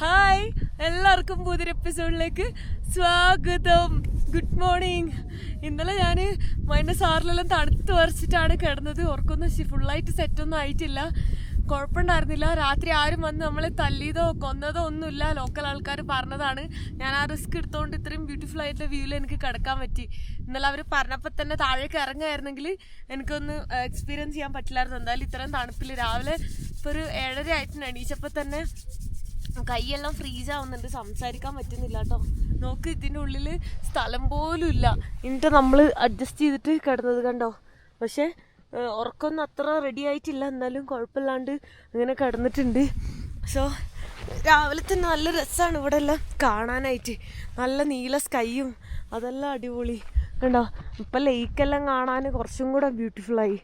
Hi എല്ലാവർക്കും പുതിയൊരു എപ്പിസോഡിലേക്ക് സ്വാഗതം. ഗുഡ് മോർണിംഗ് ഇന്നലെ ഞാൻ മൈനസ് ആറിലെല്ലാം തണുത്ത് വരച്ചിട്ടാണ് കിടന്നത്. ഓർക്കൊന്നും ഫുള്ളായിട്ട് സെറ്റൊന്നും ആയിട്ടില്ല. കുഴപ്പമുണ്ടായിരുന്നില്ല. രാത്രി ആരും വന്ന് നമ്മളെ തല്ലിയതോ കൊന്നതോ ഒന്നുമില്ല. ലോക്കൽ ആൾക്കാർ പറഞ്ഞതാണ്. ഞാൻ ആ റിസ്ക് എടുത്തുകൊണ്ട് ഇത്രയും ബ്യൂട്ടിഫുൾ ആയിട്ടുള്ള വ്യൂവിൽ എനിക്ക് കിടക്കാൻ പറ്റി. ഇന്നലെ അവർ പറഞ്ഞപ്പോൾ തന്നെ താഴേക്ക് ഇറങ്ങുമായിരുന്നെങ്കിൽ എനിക്കൊന്ന് എക്സ്പീരിയൻസ് ചെയ്യാൻ പറ്റില്ലായിരുന്നു. എന്തായാലും ഇത്രയും തണുപ്പിൽ രാവിലെ ഇപ്പോൾ ഒരു ഏഴര ആയിട്ടുണ്ട് എണീച്ചപ്പോൾ തന്നെ കൈയെല്ലാം ഫ്രീസ് ആവുന്നുണ്ട് സംസാരിക്കാൻ പറ്റുന്നില്ല കേട്ടോ. നോക്ക് ഇതിന്റെ ഉള്ളിൽ സ്ഥലം പോലും ഇല്ല. എന്നിട്ട് നമ്മൾ അഡ്ജസ്റ്റ് ചെയ്തിട്ട് കിടന്നത് കണ്ടോ? പക്ഷേ ഉറക്കമൊന്നും അത്ര റെഡി ആയിട്ടില്ല. എന്നാലും കുഴപ്പമില്ലാണ്ട് അങ്ങനെ കിടന്നിട്ടുണ്ട്. സോ രാവിലെ തന്നെ നല്ല രസമാണ് ഇവിടെ എല്ലാം കാണാനായിട്ട്. നല്ല നീല സ്കൈയും അതെല്ലാം അടിപൊളി. കണ്ടോ? ഇപ്പം ലേക്കെല്ലാം കാണാൻ കുറച്ചും കൂടെ ബ്യൂട്ടിഫുള്ളായി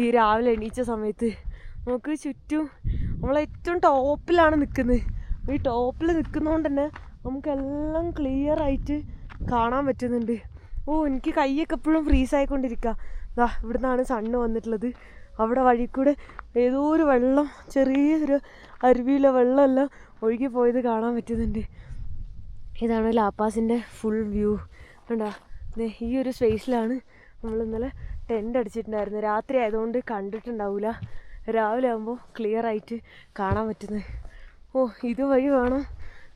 ഈ രാവിലെ എണീച്ച സമയത്ത്. നമുക്ക് ചുറ്റും നമ്മൾ ഏറ്റവും ടോപ്പിലാണ് നിൽക്കുന്നത്. ഈ ടോപ്പിൽ നിൽക്കുന്നതുകൊണ്ട് തന്നെ നമുക്കെല്ലാം ക്ലിയർ ആയിട്ട് കാണാൻ പറ്റുന്നുണ്ട്. ഓ എനിക്ക് കൈയൊക്കെ എപ്പോഴും ഫ്രീസ് ആയിക്കൊണ്ടിരിക്കുക ദാ ഇവിടുന്നാണ് സണ്ണ് വന്നിട്ടുള്ളത്. അവിടെ വഴി കൂടെ ഏതോ ഒരു വെള്ളം ചെറിയൊരു അരുവിയിലെ വെള്ളമെല്ലാം ഒഴുകി പോയത് കാണാൻ പറ്റുന്നുണ്ട്. ഇതാണ് ലാപ്പാസിന്റെ ഫുൾ വ്യൂ കണ്ടോ? ഈ ഒരു സ്പേസിലാണ് നമ്മൾ ഇന്നലെ ടെന്റ് അടിച്ചിട്ടുണ്ടായിരുന്നത്. രാത്രി ആയതുകൊണ്ട് കണ്ടിട്ടുണ്ടാവില്ല രാവിലെ ആകുമ്പോൾ ക്ലിയർ ആയിട്ട് കാണാൻ പറ്റുന്നത്. ഓ ഇതുവഴി വേണം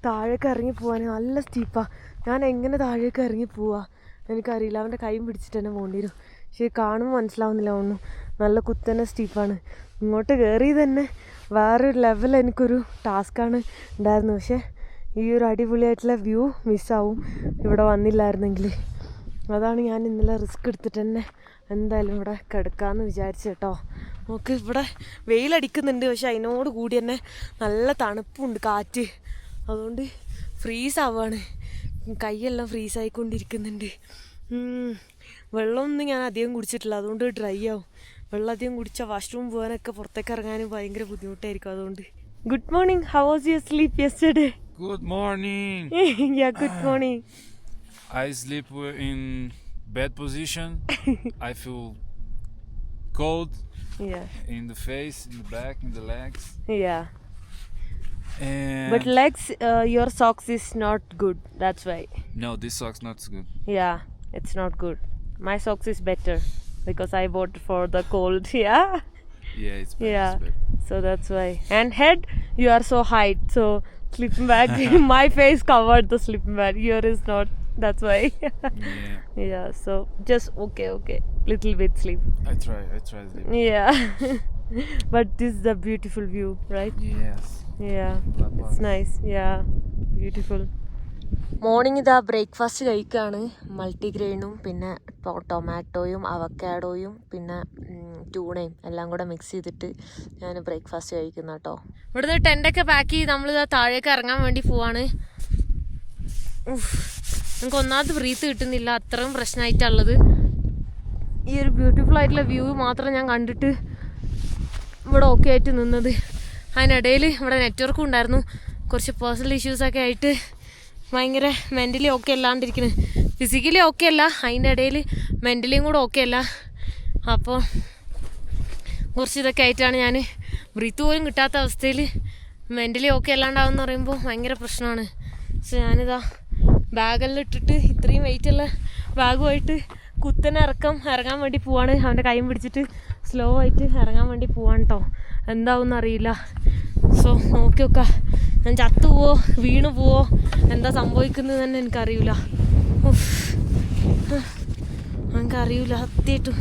താഴേക്ക് ഇറങ്ങി പോകാൻ നല്ല സ്റ്റീപ്പാ ഞാൻ എങ്ങനെ താഴേക്ക് ഇറങ്ങി പോവാ? എനിക്കറിയില്ല. അവന്റെ കൈയും പിടിച്ചിട്ട് തന്നെ പോകേണ്ടി വരും. പക്ഷേ കാണുമ്പോൾ മനസ്സിലാവുന്നില്ല ഒന്നും. നല്ല കുത്തനെ സ്റ്റീപ്പാണ് ഇങ്ങോട്ട് കയറി തന്നെ വേറൊരു ലെവൽ എനിക്കൊരു ടാസ്ക്കാണ് ഉണ്ടായിരുന്നു. പക്ഷേ ഈ ഒരു അടിപൊളിയായിട്ടുള്ള വ്യൂ മിസ്സാവും ഇവിടെ വന്നില്ലായിരുന്നെങ്കിൽ അതാണ് ഞാൻ ഇന്നലെ റിസ്ക് എടുത്തിട്ട് തന്നെ എന്തായാലും ഇവിടെ കിടക്കാമെന്ന് വിചാരിച്ചു കേട്ടോ. നമുക്ക് ഇവിടെ വെയിലടിക്കുന്നുണ്ട്. പക്ഷെ അതിനോട് കൂടി തന്നെ നല്ല തണുപ്പുണ്ട് കാറ്റ്. അതുകൊണ്ട് ഫ്രീസ് ആവുകയാണ് കൈയെല്ലാം ഫ്രീസ് ആയിക്കൊണ്ടിരിക്കുന്നുണ്ട്. വെള്ളമൊന്നും ഞാൻ അധികം കുടിച്ചിട്ടില്ല. അതുകൊണ്ട് ഡ്രൈ ആവും. വെള്ളം അധികം കുടിച്ചാൽ വാഷ്റൂം പോകാനൊക്കെ പുറത്തേക്ക് ഇറങ്ങാനും ഭയങ്കര ബുദ്ധിമുട്ടായിരിക്കും അതുകൊണ്ട്. Good morning how was your sleep yesterday good morning yeah good morning I sleep in bad position I feel cold cold. Yeah in the face, in the back, in the legs. Yeah. And But legs, uh, your socks is not good. That's why. no, this socks not good. Yeah, it's not good. My socks is better because I bought for the cold. Yeah, Yeah, it's bad. yeah. It's. So that's why. And head, you are so high, So sleeping bag, my face covered the sleeping bag. Your is not. That's why. Yeah, yeah. So just okay, okay. Little bit sleep. I try. I try sleep. Yeah. but this is a beautiful view, right? Yes. Yeah. It's nice. Yeah. Beautiful. Morning ഇതാ breakfast കഴിക്കുകയാണ് മൾട്ടിഗ്രെയിനും പിന്നെ ടൊമാറ്റോയും അവക്കാഡോയും പിന്നെ ട്യൂണയും എല്ലാം കൂടെ mix ചെയ്തിട്ട് ഞാൻ breakfast കഴിക്കുന്ന കേട്ടോ ഇവിടുന്ന് ടെന്റൊക്കെ പാക്ക് ചെയ്ത് നമ്മളിതാ താഴേക്ക് ഇറങ്ങാൻ വേണ്ടി പോവാണ്. നമുക്ക് ഒന്നാമത് ബ്രീത്ത് കിട്ടുന്നില്ല. അത്രയും പ്രശ്നമായിട്ടുള്ളത് ഈ ഒരു ബ്യൂട്ടിഫുൾ ആയിട്ടുള്ള വ്യൂ മാത്രം ഞാൻ കണ്ടിട്ട് ഇവിടെ ഓക്കെ ആയിട്ട് നിന്നത്. അതിനിടയിൽ ഇവിടെ നെറ്റ്വർക്കും ഉണ്ടായിരുന്നു. കുറച്ച് പേഴ്സണൽ ഇഷ്യൂസൊക്കെ ആയിട്ട് ഭയങ്കര മെന്റലി ഓക്കെ അല്ലാണ്ടിരിക്കുന്നത് ഫിസിക്കലി ഓക്കെ അല്ല അതിന്റെ ഇടയിൽ മെന്റലിയും കൂടെ ഓക്കെ അല്ല. അപ്പോൾ കുറച്ച് ഇതൊക്കെ ആയിട്ടാണ് ഞാൻ ബ്രീത്ത് പോലും കിട്ടാത്ത അവസ്ഥയിൽ മെന്റലി ഓക്കെ അല്ലാണ്ടാവെന്ന് പറയുമ്പോൾ ഭയങ്കര പ്രശ്നമാണ്. സോ ഞാനിതാ ബാഗെല്ലാം ഇട്ടിട്ട് ഇത്രയും വെയിറ്റുള്ള ബാഗുമായിട്ട് കുത്തനെ ഇറക്കം ഇറങ്ങാൻ വേണ്ടി പോവാണ്. അവന്റെ കൈയും പിടിച്ചിട്ട് സ്ലോ ആയിട്ട് ഇറങ്ങാൻ വേണ്ടി പോവാണ് കേട്ടോ എന്താവും അറിയില്ല. സോ നോക്കി നോക്കാം. ഞാൻ ചത്തു പോവോ? വീണു പോവോ? എന്താ സംഭവിക്കുന്നത് തന്നെ എനിക്കറിയില്ല. എനിക്കറിയില്ല. സത്യമായിട്ടും.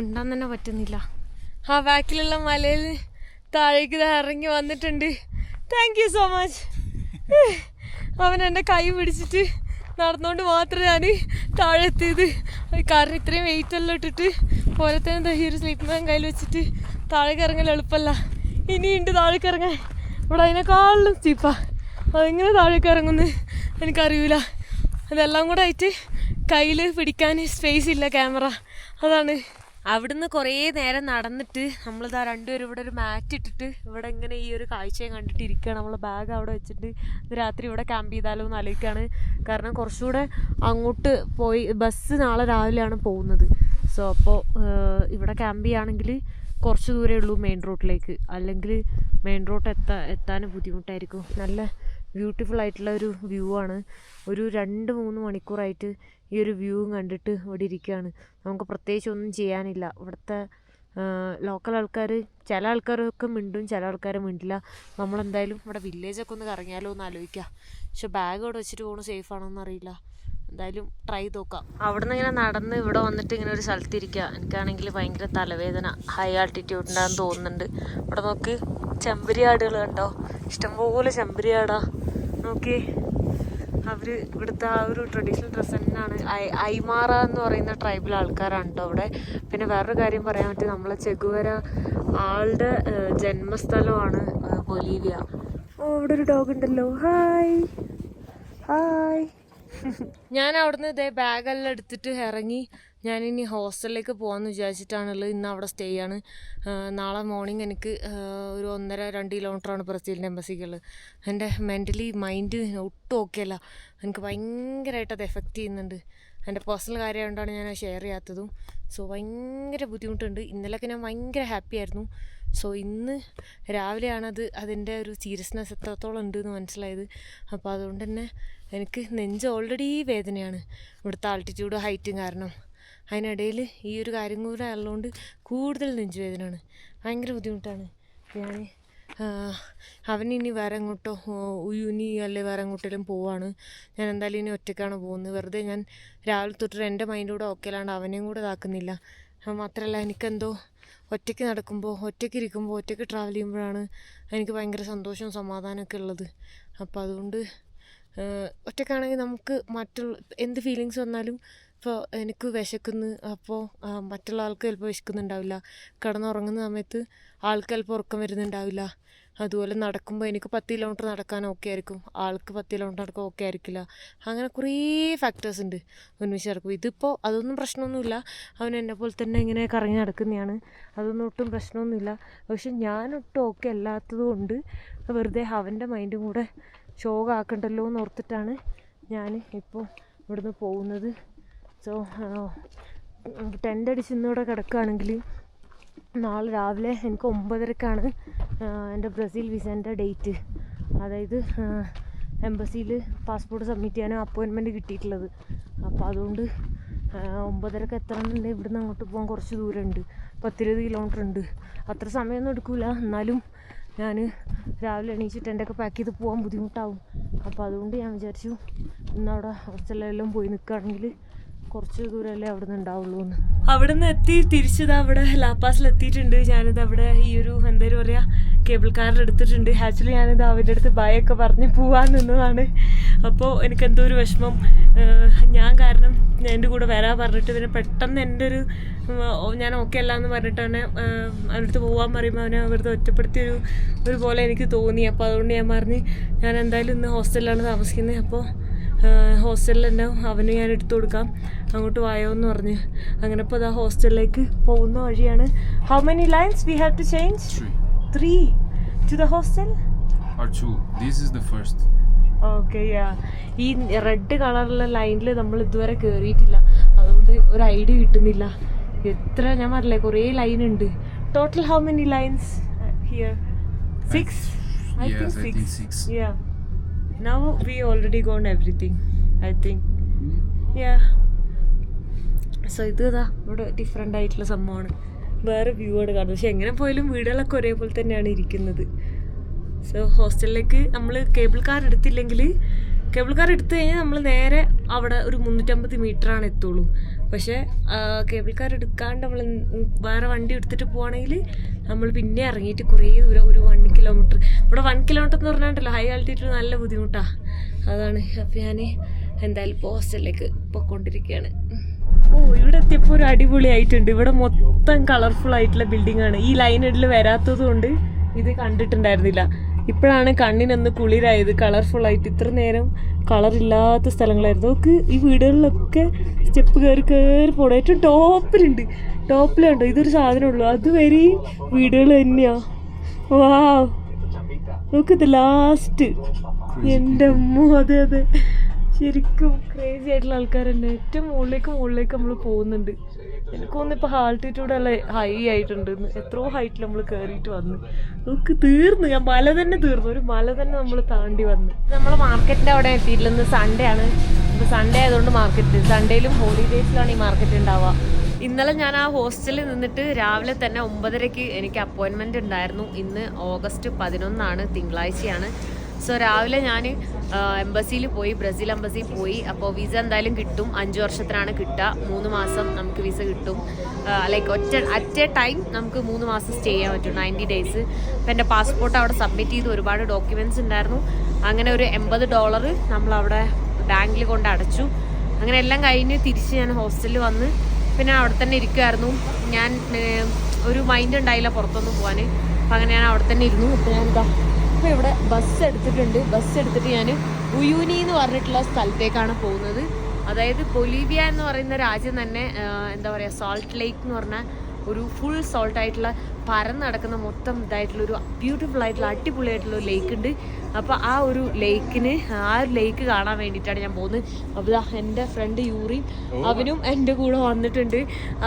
ഉണ്ടാൻ തന്നെ പറ്റുന്നില്ല. ആ ബാക്കിലുള്ള മലയിൽ താഴേക്ക് ഇറങ്ങി വന്നിട്ടുണ്ട്. താങ്ക് യു സോ മച്ച് അവൻ എന്റെ കൈ പിടിച്ചിട്ട് നടന്നുകൊണ്ട് മാത്രം ഞാൻ താഴെ എത്തിയത് കാരണം ഇത്രയും വെയിറ്റ് എല്ലാം ഇട്ടിട്ട് പോലെ തന്നെ ഒരു സ്ലീപ്പ് മാൻ കയ്യിൽ വെച്ചിട്ട് താഴേക്ക് ഇറങ്ങൽ എളുപ്പമല്ല ഇനിയുണ്ട് താഴേക്ക് ഇറങ്ങാൻ. ഇവിടെ അതിനേക്കാളും സ്റ്റീപ്പാ അതെങ്ങനെ താഴേക്ക് ഇറങ്ങുന്നു എനിക്കറിയില്ല അതെല്ലാം കൂടെ ആയിട്ട് കയ്യിൽ പിടിക്കാൻ സ്പേസ് ഇല്ല ക്യാമറ അതാണ് അവിടുന്ന് കുറേ നേരം നടന്നിട്ട് നമ്മളിതാ രണ്ടുപേരും ഇവിടെ ഒരു മാറ്റ് ഇട്ടിട്ട് ഇവിടെ ഇങ്ങനെ ഈ ഒരു കാഴ്ചയും കണ്ടിട്ട് ഇരിക്കുകയാണ്. നമ്മൾ ബാഗ് അവിടെ വെച്ചിട്ട് രാത്രി ഇവിടെ ക്യാമ്പ് ചെയ്താലോ എന്ന് ആലോചിക്കുകയാണ്. കാരണം കുറച്ചുകൂടെ അങ്ങോട്ട് പോയി ബസ് നാളെ രാവിലെയാണ് പോകുന്നത്. സോ അപ്പോൾ ഇവിടെ ക്യാമ്പ് ചെയ്യുകയാണെങ്കിൽ കുറച്ച് ദൂരേ ഉള്ളൂ മെയിൻ റോഡിലേക്ക് അല്ലെങ്കിൽ മെയിൻ റോഡ് എത്താ എത്താൻ ബുദ്ധിമുട്ടായിരിക്കും. നല്ല ബ്യൂട്ടിഫുൾ ആയിട്ടുള്ള ഒരു വ്യൂ ആണ്. ഒരു രണ്ട് മൂന്ന് മണിക്കൂറായിട്ട് ഈ ഒരു വ്യൂവും കണ്ടിട്ട് ഇവിടെ ഇരിക്കുകയാണ് നമുക്ക് പ്രത്യേകിച്ച് ഒന്നും ചെയ്യാനില്ല. ഇവിടുത്തെ ലോക്കൽ ആൾക്കാർ ചില ആൾക്കാരൊക്കെ മിണ്ടും ചില ആൾക്കാർ മിണ്ടില്ല. നമ്മളെന്തായാലും ഇവിടെ വില്ലേജൊക്കെ ഒന്ന് കറങ്ങിയാലോ എന്ന് ആലോചിക്കുക പക്ഷെ ബാഗ് അവിടെ വെച്ചിട്ട് പോകണം സേഫ് ആണോ എന്നറിയില്ല എന്തായാലും ട്രൈ ചെയ്ത് നോക്കാം. അവിടെ നിന്ന് ഇങ്ങനെ നടന്ന് ഇവിടെ വന്നിട്ട് ഇങ്ങനെ ഒരു സ്ഥലത്ത് ഇരിക്കുക എനിക്കാണെങ്കിൽ ഭയങ്കര തലവേദന ഹൈ ആൾട്ടിറ്റ്യൂഡ് ആൾട്ടിറ്റ്യൂഡിന്റെന്ന് തോന്നുന്നുണ്ട്. ഇവിടെ നോക്ക് ചെമ്പരിയാടുകൾ കണ്ടോ? ഇഷ്ടംപോലെ ചെമ്പരിയാടാ. നോക്കി അവർ ഇവിടുത്തെ ആ ഒരു ട്രഡീഷണൽ ഡ്രസ്സ് തന്നെയാണ്. ഐ ഐമാറ എന്ന് പറയുന്ന ട്രൈബിൽ ആൾക്കാരാണ് കേട്ടോ അവിടെ. പിന്നെ വേറൊരു കാര്യം പറയാൻ പറ്റും. നമ്മളെ ചെഗുവര ആളുടെ ജന്മസ്ഥലമാണ് ബൊലീവിയ. ഓ ഇവിടെ ഒരു ഡോഗ് ഉണ്ടല്ലോ. ഹായ് ഹായ് ഞാൻ അവിടുന്ന് ഇതേ ബാഗെല്ലാം എടുത്തിട്ട് ഇറങ്ങി ഞാനിനി ഹോസ്റ്റലിലേക്ക് പോകാമെന്ന് വിചാരിച്ചിട്ടാണുള്ളത് ഇന്ന് അവിടെ സ്റ്റേ ആണ്. നാളെ മോർണിംഗ് എനിക്ക് ഒരു ഒന്നര രണ്ട് കിലോമീറ്ററാണ് ബ്രസീലിന്റെ എംബസിക്കുള്ളത് എന്റെ മെന്റലി മൈൻഡ് ഒട്ടും ഓക്കെ അല്ല. എനിക്ക് ഭയങ്കരമായിട്ട് അത് എഫക്റ്റ് ചെയ്യുന്നുണ്ട്. എന്റെ പേഴ്സണൽ കാര്യമായതുകൊണ്ടാണ് ഞാൻ ഷെയർ ചെയ്യാത്തതും. സോ ഭയങ്കര ബുദ്ധിമുട്ടുണ്ട്. ഇന്നലെയൊക്കെ ഞാൻ ഭയങ്കര ഹാപ്പി ആയിരുന്നു. സോ ഇന്ന് രാവിലെയാണത് അത് അതിന്റെ ഒരു സീരിയസ്നെസ് എത്രത്തോളം ഉണ്ട് എന്ന് മനസ്സിലായത്. അപ്പോൾ അതുകൊണ്ട് തന്നെ എനിക്ക് നെഞ്ച് ഓൾറെഡി വേദനയാണ്. ഇവിടുത്തെ ആൾട്ടിറ്റ്യൂഡ് ഹൈറ്റും കാരണം. അതിനിടയിൽ ഈ ഒരു കാര്യം കൂടെ ഉള്ളതുകൊണ്ട് കൂടുതൽ നെഞ്ചുവേദനയാണ്. ഭയങ്കര ബുദ്ധിമുട്ടാണ്. ഞാൻ അവനിനി വേറെ എങ്ങോട്ടോ ഉയുനി അല്ലെ വേറെ എങ്ങോട്ടെങ്കിലും പോവാണ്. ഞാൻ എന്തായാലും ഇനി ഒറ്റയ്ക്കാണ് പോകുന്നത്. വെറുതെ ഞാൻ രാവിലെ തൊട്ടിട്ട് എന്റെ മൈൻഡിലൂടെ ഓക്കെ അല്ലാണ്ട് അവനെയും കൂടെ ഇതാക്കുന്നില്ല. മാത്രമല്ല എനിക്കെന്തോ ഒറ്റയ്ക്ക് നടക്കുമ്പോൾ ഒറ്റയ്ക്ക് ഇരിക്കുമ്പോൾ ഒറ്റയ്ക്ക് ട്രാവൽ ചെയ്യുമ്പോഴാണ് എനിക്ക് ഭയങ്കര സന്തോഷവും സമാധാനമൊക്കെ ഉള്ളത്. അപ്പോൾ അതുകൊണ്ട് ഒറ്റയ്ക്കാണെങ്കിൽ നമുക്ക് മറ്റുള്ള എന്ത് ഫീലിങ്സ് വന്നാലും ഇപ്പോൾ എനിക്ക് വിശക്കുന്നു. അപ്പോൾ മറ്റുള്ള ആൾക്ക് ചിലപ്പോൾ വിശക്കുന്നുണ്ടാവില്ല. കിടന്നുറങ്ങുന്ന സമയത്ത് ആൾക്ക് ചിലപ്പോൾ ഉറക്കം വരുന്നുണ്ടാവില്ല. അതുപോലെ നടക്കുമ്പോൾ എനിക്ക് പത്ത് കിലോമീറ്റർ നടക്കാൻ ഓക്കെ ആയിരിക്കും. ആൾക്ക് പത്ത് കിലോമീറ്റർ നടക്കാൻ ഓക്കെ ആയിരിക്കില്ല. അങ്ങനെ കുറേ ഫാക്ടേഴ്സ് ഉണ്ട്. ഒരുമിച്ച് നടക്കും ഇതിപ്പോൾ അതൊന്നും പ്രശ്നമൊന്നുമില്ല. അവൻ എന്നെ പോലെ തന്നെ ഇങ്ങനെ കറങ്ങി നടക്കുന്നതാണ്. അതൊന്നും ഒട്ടും പ്രശ്നമൊന്നുമില്ല. പക്ഷെ ഞാനൊട്ടും ഓക്കെ അല്ലാത്തത് കൊണ്ട് വെറുതെ അവന്റെ മൈൻഡും കൂടെ ഷോകാക്കണ്ടല്ലോ എന്ന് ഓർത്തിട്ടാണ് ഞാൻ ഇപ്പോൾ ഇവിടുന്ന് പോകുന്നത്. സോ ടെന്റ് അടിച്ച് ഇന്നിവിടെ കിടക്കുകയാണെങ്കിൽ നാളെ രാവിലെ എനിക്ക് ഒമ്പതരക്കാണ് എന്റെ ബ്രസീൽ വിസേന്റെ ഡേറ്റ്. അതായത് എംബസിയിൽ പാസ്പോർട്ട് സബ്മിറ്റ് ചെയ്യാനും അപ്പോയിൻമെന്റ് കിട്ടിയിട്ടുള്ളത്. അപ്പോൾ അതുകൊണ്ട് ഒമ്പതരക്ക് എത്തണമെന്നുണ്ടെങ്കിൽ ഇവിടുന്ന് അങ്ങോട്ട് പോകാൻ കുറച്ച് ദൂരമുണ്ട്. പത്തിരുപത് കിലോമീറ്റർ ഉണ്ട്. അത്ര സമയമൊന്നും എടുക്കില്ല എന്നാലും ഞാൻ രാവിലെ എണീച്ചിട്ട് എന്റെ ഒക്കെ പാക്ക് ചെയ്ത് പോകാൻ ബുദ്ധിമുട്ടാവും. അപ്പോൾ അതുകൊണ്ട് ഞാൻ വിചാരിച്ചു ഇന്നവിടെ ഹോസ്റ്റലിലെല്ലാം പോയി നിൽക്കുകയാണെങ്കിൽ കുറച്ച് ദൂരമല്ലേ അവിടെ നിന്ന് ഉണ്ടാവുള്ളൂ എന്ന് അവിടെ നിന്ന് എത്തി തിരിച്ചത് അവിടെ ലാപ്പാസിൽ എത്തിയിട്ടുണ്ട്. ഞാനിത് അവിടെ ഈ ഒരു എന്തായാലും പറയാ കേബിൾ കാർ എടുത്തിട്ടുണ്ട്. ആക്ച്വലി ഞാനിത് അവരുടെ അടുത്ത് ബായൊക്കെ പറഞ്ഞ് പോവാൻ നിന്നതാണ്. അപ്പോൾ എനിക്ക് എന്തോ ഒരു വിഷമം. ഞാൻ കാരണം എന്റെ കൂടെ വരാൻ പറഞ്ഞിട്ട് പിന്നെ പെട്ടെന്ന് എന്റെ ഒരു ഞാൻ ഓക്കെ അല്ല എന്ന് പറഞ്ഞിട്ടാണ് അവന്റെ അടുത്ത് പോകാൻ പറയുമ്പോൾ അവനെ വെറുതെ ഒറ്റപ്പെടുത്തിയൊരു ഒരു പോലെ എനിക്ക് തോന്നി. അപ്പോൾ അതുകൊണ്ട് ഞാൻ പറഞ്ഞ് ഞാൻ എന്തായാലും ഇന്ന് ഹോസ്റ്റലിലാണ് താമസിക്കുന്നത് അപ്പോൾ ഹോസ്റ്റലിൽ തന്നെ അവന് ഞാൻ എടുത്തു കൊടുക്കാം. അങ്ങോട്ട് വായോ എന്ന് പറഞ്ഞ്. അങ്ങനെ ഇപ്പോൾ അതാ ഹോസ്റ്റലിലേക്ക് പോകുന്ന വഴിയാണ്. How many lines we have to change three to the hostel. Okay yeah ഈ റെഡ് കളറുള്ള ലൈനിൽ നമ്മൾ ഇതുവരെ കയറിയിട്ടില്ല അതുകൊണ്ട് ഒരു ഐഡിയ കിട്ടുന്നില്ല. എത്ര ഞാൻ പറഞ്ഞില്ലേ കുറേ ലൈൻ ഉണ്ട്. Total how many lines here six I think six six. Now we already gone everything, I think. Yeah. So ഇത് ഇതാ ഇവിടെ ഡിഫറെന്റ് ആയിട്ടുള്ള സംഭവമാണ് വേറെ വ്യൂ ആണ് കാണുന്നത് പക്ഷെ എങ്ങനെ പോയാലും വീടുകളൊക്കെ ഒരേപോലെ തന്നെയാണ് ഇരിക്കുന്നത് സോ ഹോസ്റ്റലിലേക്ക് നമ്മൾ കേബിൾ കാർ എടുത്തില്ലെങ്കിൽ കേബിൾ കാർ എടുത്തു കഴിഞ്ഞാൽ നമ്മൾ നേരെ അവിടെ ഒരു മുന്നൂറ്റമ്പത് മീറ്ററാണ് എത്തുള്ളൂ പക്ഷേ കേബിൾ കാർ എടുക്കാണ്ട് നമ്മൾ വേറെ വണ്ടി എടുത്തിട്ട് പോവാണെങ്കിൽ നമ്മൾ പിന്നെ ഇറങ്ങിയിട്ട് കുറേ ദൂരം ഒരു വൺ കിലോമീറ്റർ ഇവിടെ വൺ കിലോമീറ്റർ എന്ന് പറഞ്ഞാണ്ടല്ലോ ഹൈ ആൾട്ടിറ്റ്യൂഡ് നല്ല ബുദ്ധിമുട്ടാണ് അതാണ്. അപ്പോൾ ഞാൻ എന്തായാലും ഇപ്പോൾ ഹോസ്റ്റലിലേക്ക് പോയിക്കൊണ്ടിരിക്കുകയാണ് ഓ ഇവിടെ എത്തിയപ്പോൾ ഒരു അടിപൊളിയായിട്ടുണ്ട് ഇവിടെ മൊത്തം കളർഫുൾ ആയിട്ടുള്ള ബിൽഡിംഗ് ആണ്. ഈ ഇടയിൽ വരാത്തത് കൊണ്ട് ഇത് കണ്ടിട്ടുണ്ടായിരുന്നില്ല. ഇപ്പോഴാണ് കണ്ണിനൊന്ന് കുളിരായത്. കളർഫുൾ ആയിട്ട് ഇത്ര നേരം കളർ ഇല്ലാത്ത സ്ഥലങ്ങളായിരുന്നു. നമുക്ക് ഈ വീടുകളിലൊക്കെ സ്റ്റെപ്പ് കയറി കയറി പോകണം ഏറ്റവും ടോപ്പിലുണ്ട്. ടോപ്പിലുണ്ടോ? ഇതൊരു സാധനമുള്ളൂ. അതുവരെ വീടുകൾ തന്നെയാ. വാ നോക്ക് ഇത് ലാസ്റ്റ് എന്റെ അമ്മ അതെ അതെ. ശരിക്കും ക്രേസി ആയിട്ടുള്ള ആൾക്കാരുണ്ട്. ഏറ്റവും മുകളിലേക്ക് മുകളിലേക്ക് നമ്മൾ പോകുന്നുണ്ട്. എനിക്കൊന്നും ഇപ്പൊ ആൾട്ടിറ്റ്യൂഡ് അല്ല ഹൈ ആയിട്ടുണ്ട്. എത്രയോ ഹൈറ്റിൽ നമ്മൾ കയറിയിട്ട് വന്നു. നമുക്ക് തീർന്നു. ഞാൻ മല തന്നെ തീർന്നു. ഒരു മല തന്നെ നമ്മൾ താണ്ടി വന്നു. നമ്മൾ മാർക്കറ്റിന്റെ അവിടെ എത്തിയിട്ടില്ല. ഇന്ന് സൺഡേ ആണ്. ഇപ്പൊ സൺഡേ ആയതുകൊണ്ട് മാർക്കറ്റ് സൺഡേയിലും ഹോളിഡേയ്സിലാണ് ഈ മാർക്കറ്റ് ഉണ്ടാവുക ഇന്നലെ ഞാൻ ആ ഹോസ്റ്റലിൽ നിന്നിട്ട് രാവിലെ തന്നെ ഒമ്പതരയ്ക്ക് എനിക്ക് അപ്പോയിൻമെന്റ് ഉണ്ടായിരുന്നു ഇന്ന് ഓഗസ്റ്റ് പതിനൊന്നാണ് തിങ്കളാഴ്ചയാണ്. സോ രാവിലെ ഞാൻ എംബസിയിൽ പോയി ബ്രസീൽ എംബസിയിൽ പോയി. അപ്പോൾ വിസ എന്തായാലും കിട്ടും. അഞ്ച് വർഷത്തിനാണ് കിട്ടുക മൂന്ന് മാസം നമുക്ക് വിസ കിട്ടും. ലൈക്ക് ഒറ്റ അറ്റ് എ ടൈം നമുക്ക് മൂന്ന് മാസം സ്റ്റേ ചെയ്യാൻ പറ്റും. നയന്റി ഡേയ്സ് അപ്പോൾ എന്റെ പാസ്പോർട്ട് അവിടെ സബ്മിറ്റ് ചെയ്ത് ഒരുപാട് ഡോക്യുമെന്റ്സ് ഉണ്ടായിരുന്നു. അങ്ങനെ ഒരു എൺപത് ഡോളർ നമ്മളവിടെ ബാങ്കിൽ കൊണ്ട് അടച്ചു. അങ്ങനെ എല്ലാം കഴിഞ്ഞ് തിരിച്ച് ഞാൻ ഹോസ്റ്റലിൽ വന്ന് പിന്നെ അവിടെ തന്നെ ഇരിക്കുമായിരുന്നു ഞാൻ ഒരു മൈൻഡ് ഉണ്ടായില്ല പുറത്തൊന്നും പോകാൻ അപ്പം അങ്ങനെ ഞാൻ അവിടെ തന്നെ ഇരുന്നു. അപ്പോൾ ഞാൻ എന്താ ഇപ്പോൾ ഇവിടെ ബസ് എടുത്തിട്ടുണ്ട്. ബസ് എടുത്തിട്ട് ഞാൻ ഉയൂനി എന്ന് പറഞ്ഞിട്ടുള്ള സ്ഥലത്തേക്കാണ് പോകുന്നത്. അതായത് ബൊലീവിയ എന്ന് പറയുന്ന രാജ്യം തന്നെ എന്താ പറയുക സോൾട്ട് ലേക്ക് എന്ന് പറഞ്ഞാൽ ഒരു ഫുൾ സോൾട്ട് ആയിട്ടുള്ള പരന്ന് നടക്കുന്ന മൊത്തം ഇതായിട്ടുള്ള ഒരു ബ്യൂട്ടിഫുൾ ആയിട്ടുള്ള അടിപൊളിയായിട്ടുള്ള ഒരു ലേക്ക് ഉണ്ട്. അപ്പോൾ ആ ഒരു ലേക്കിന് ആ ഒരു ലേക്ക് കാണാൻ വേണ്ടിയിട്ടാണ് ഞാൻ പോകുന്നത്. അപ്പോൾ എന്റെ ഫ്രണ്ട് യൂറി അവനും എന്റെ കൂടെ വന്നിട്ടുണ്ട്.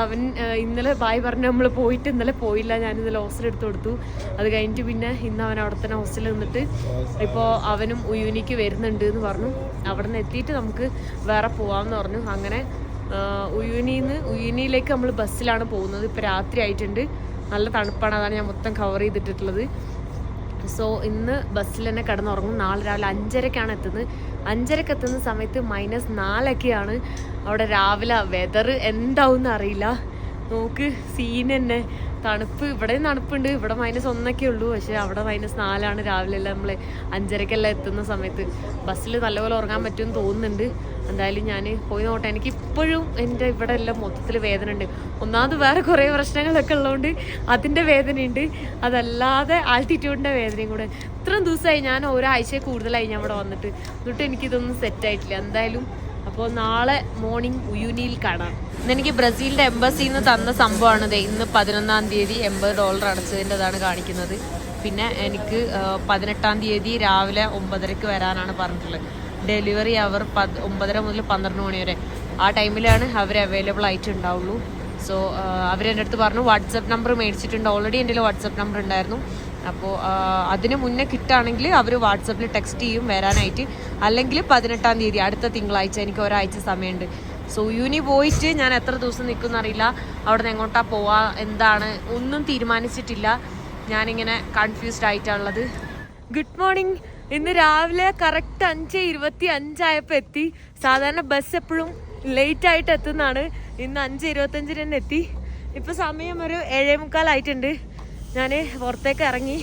അവൻ ഇന്നലെ ബായ് പറഞ്ഞ് നമ്മൾ പോയിട്ട് ഇന്നലെ പോയില്ല ഞാൻ ഇന്നലെ ഹോസ്റ്റൽ എടുത്തു കൊടുത്തു. അത് കഴിഞ്ഞിട്ട് പിന്നെ ഇന്ന് അവൻ അവിടെ തന്നെ ഹോസ്റ്റലിൽ നിന്നിട്ട് ഇപ്പോൾ അവനും ഉയൂനിക്ക് വരുന്നുണ്ട് എന്ന് പറഞ്ഞു. അവിടെ നിന്ന് എത്തിയിട്ട് നമുക്ക് വേറെ പോകാമെന്ന് പറഞ്ഞു. അങ്ങനെ ഉയൂനിന്ന് ഉയൂനിയിലേക്ക് നമ്മൾ ബസ്സിലാണ് പോകുന്നത്. ഇപ്പോൾ രാത്രി ആയിട്ടുണ്ട്. നല്ല തണുപ്പാണ്. അതാണ് ഞാൻ മൊത്തം കവർ ചെയ്തിട്ടുള്ളത് സോ ഇന്ന് ബസ്സിൽ തന്നെ കിടന്നുറങ്ങും. നാളെ രാവിലെ അഞ്ചരക്കാണ് എത്തുന്നത്. അഞ്ചരക്ക് എത്തുന്ന സമയത്ത് മൈനസ് നാലൊക്കെയാണ് അവിടെ രാവിലെ വെതർ എന്താവും അറിയില്ല. നോക്ക് സീൻ തന്നെ. തണുപ്പ് ഇവിടെയും തണുപ്പുണ്ട്. ഇവിടെ മൈനസ് ഒന്നൊക്കെ ഉള്ളൂ. പക്ഷേ അവിടെ മൈനസ് നാലാണ് രാവിലെ എല്ലാം നമ്മൾ അഞ്ചരക്കെല്ലാം എത്തുന്ന സമയത്ത്. ബസ്സിൽ നല്ലപോലെ ഉറങ്ങാൻ പറ്റുമെന്ന് തോന്നുന്നുണ്ട്. എന്തായാലും ഞാൻ പോയി നോട്ടെ എനിക്ക് ഇപ്പോഴും എന്റെ ഇവിടെ എല്ലാം മൊത്തത്തിൽ വേദന ഉണ്ട് ഒന്നാമത് വേറെ കുറേ പ്രശ്നങ്ങളൊക്കെ ഉള്ളതുകൊണ്ട് അതിന്റെ വേദനയുണ്ട്. അതല്ലാതെ ആൾട്ടിറ്റ്യൂഡിന്റെ വേദനയും കൂടെ. ഇത്രയും ദിവസമായി ഞാൻ ഒരാഴ്ച കൂടുതലായി ഞാൻ ഇവിടെ വന്നിട്ട്. എന്നിട്ട് എനിക്കിതൊന്നും സെറ്റായിട്ടില്ല എന്തായാലും അപ്പോൾ നാളെ മോർണിംഗ് ഉയൂനിയിൽ കാണാം. എനിക്ക് ബ്രസീലിന്റെ എംബസിയിൽ നിന്ന് തന്ന സംഭവമാണ് ഇന്ന് പതിനൊന്നാം തീയതി എൺപത് ഡോളർ അടച്ചതിന്റെതാണ് കാണിക്കുന്നത്. പിന്നെ എനിക്ക് പതിനെട്ടാം തീയതി രാവിലെ ഒമ്പതരക്ക് വരാനാണ് പറഞ്ഞിട്ടുള്ളത്. ഡെലിവറി അവർ പത് ഒമ്പതര മുതൽ പന്ത്രണ്ട് മണി വരെ. ആ ടൈമിലാണ് അവർ അവൈലബിൾ ആയിട്ട് ഉണ്ടാവുള്ളൂ സോ അവരെന്റെ അടുത്ത് പറഞ്ഞു വാട്സപ്പ് നമ്പർ മേടിച്ചിട്ടുണ്ട്. ഓൾറെഡി എന്റെ വാട്സപ്പ് നമ്പർ ഉണ്ടായിരുന്നു. അപ്പോൾ അതിന് മുന്നേ കിട്ടുകയാണെങ്കിൽ അവർ വാട്സപ്പിൽ ടെക്സ്റ്റ് ചെയ്യും വരാനായിട്ട്. അല്ലെങ്കിൽ പതിനെട്ടാം തീയതി അടുത്ത തിങ്കളാഴ്ച എനിക്ക് ഒരാഴ്ച സമയമുണ്ട്. സോ യൂനി പോയിട്ട് ഞാൻ എത്ര ദിവസം നിൽക്കുമെന്ന് അറിയില്ല. അവിടെ നിന്ന് എങ്ങോട്ടാ പോവാ എന്താണ് ഒന്നും തീരുമാനിച്ചിട്ടില്ല. ഞാനിങ്ങനെ കൺഫ്യൂസ്ഡ് ആയിട്ടാണുള്ളത്. ഗുഡ് മോർണിംഗ് ഇന്ന് രാവിലെ കറക്റ്റ് അഞ്ച് ഇരുപത്തി അഞ്ചായപ്പോൾ എത്തി. സാധാരണ ബസ് എപ്പോഴും ലേറ്റ് ആയിട്ട് എത്തുന്നതാണ്. ഇന്ന് അഞ്ച് ഇരുപത്തഞ്ചിന് തന്നെ എത്തി. ഇപ്പോൾ സമയം ഒരു ഏഴേ മുക്കാലായിട്ടുണ്ട് ഞാൻ പുറത്തേക്ക് ഇറങ്ങി